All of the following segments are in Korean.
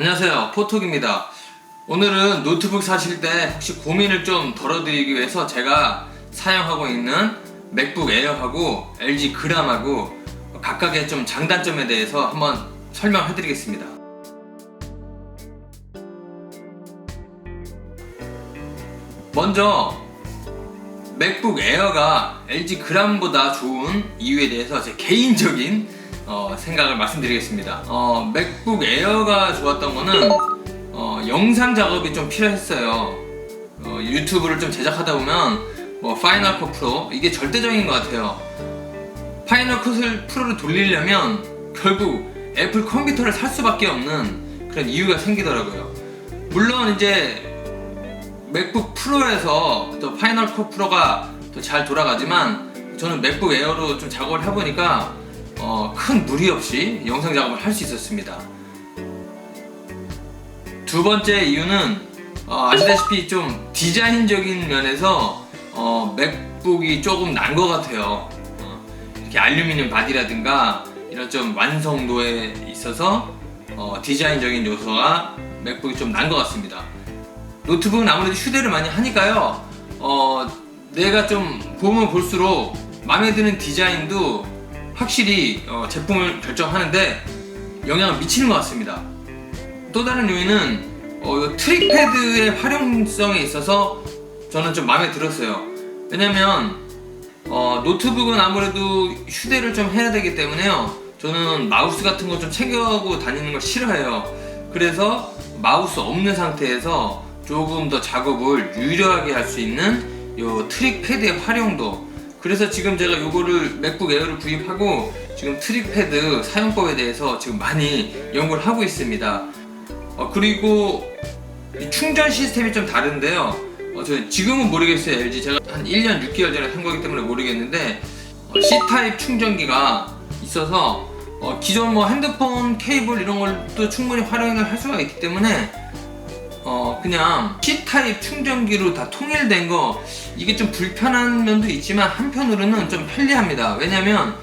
안녕하세요. 포톡입니다. 오늘은 노트북 사실 때 혹시 고민을 좀 덜어드리기 위해서 제가 사용하고 있는 맥북 에어하고 LG 그람하고 각각의 좀 장단점에 대해서 한번 설명해 드리겠습니다. 먼저 맥북 에어가 LG 그람보다 좋은 이유에 대해서 제 개인적인 어, 생각을 말씀드리겠습니다. 어, 맥북 에어가 좋았던 거는 어, 영상 작업이 좀 필요했어요. 어, 유튜브를 좀 제작하다 보면 뭐 파이널 컷 프로 이게 절대적인 것 같아요. 파이널 컷을 프로를 돌리려면 결국 애플 컴퓨터를 살 수밖에 없는 그런 이유가 생기더라고요. 물론 이제 맥북 프로에서 또 파이널 컷 프로가 더잘 돌아가지만 저는 맥북 에어로 좀 작업을 해보니까 어, 큰 무리 없이 영상 작업을 할 수 있었습니다. 두 번째 이유는 어, 아시다시피 좀 디자인적인 면에서 어, 맥북이 조금 난 것 같아요. 어, 이렇게 알루미늄 바디라든가 이런 좀 완성도에 있어서 어, 디자인적인 요소가 맥북이 좀 난 것 같습니다. 노트북은 아무래도 휴대를 많이 하니까요. 어, 내가 좀 보면 볼수록 마음에 드는 디자인도 확실히 어, 제품을 결정하는데 영향을 미치는 것 같습니다. 또 다른 요인은 어, 이 트릭패드의 활용성에 있어서 저는 좀 마음에 들었어요. 왜냐면 어, 노트북은 아무래도 휴대를 좀 해야 되기 때문에요. 저는 마우스 같은 거 좀 챙겨가고 다니는 걸 싫어해요. 그래서 마우스 없는 상태에서 조금 더 작업을 유려하게 할 수 있는 요 트릭 패드의 활용도 그래서 지금 제가 요거를 맥북 에어를 구입하고 지금 트릭 패드 사용법에 대해서 지금 많이 연구를 하고 있습니다. 어, 그리고 이 충전 시스템이 좀 다른데요. 어, 저 지금은 모르겠어요. LG 제가 한 1년 6개월 전에 산 거기 때문에 모르겠는데 어, C 타입 충전기가 있어서 어, 기존 뭐 핸드폰 케이블 이런 걸도 충분히 활용을 할 수가 있기 때문에 어 그냥 C 타입 충전기로 다 통일된 거 이게 좀 불편한 면도 있지만 한편으로는 좀 편리합니다. 왜냐면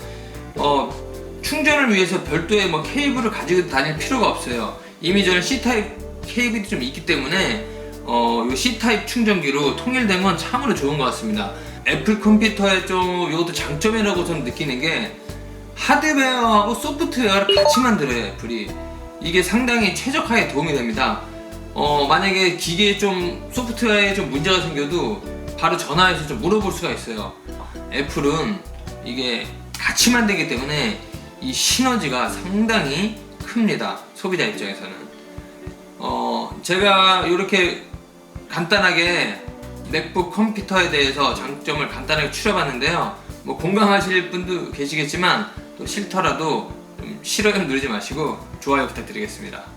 어 충전을 위해서 별도의 뭐 케이블을 가지고 다닐 필요가 없어요. 이미 저는 C 타입 케이블이 좀 있기 때문에 어요 C 타입 충전기로 통일된 건 참으로 좋은 것 같습니다. 애플 컴퓨터의 좀 이것도 장점이라고 저는 느끼는 게 하드웨어하고 소프트웨어를 같이 만들어요 애플이 이게 상당히 최적화에 도움이 됩니다. 어, 만약에 기계에 좀 소프트웨어에 좀 문제가 생겨도 바로 전화해서 좀 물어볼 수가 있어요. 애플은 이게 같이 만들기 때문에 이 시너지가 상당히 큽니다. 소비자 입장에서는. 어, 제가 이렇게 간단하게 맥북 컴퓨터에 대해서 장점을 간단하게 추려봤는데요. 뭐 공감하실 분도 계시겠지만 또 싫더라도 좀 싫어요 누르지 마시고 좋아요 부탁드리겠습니다.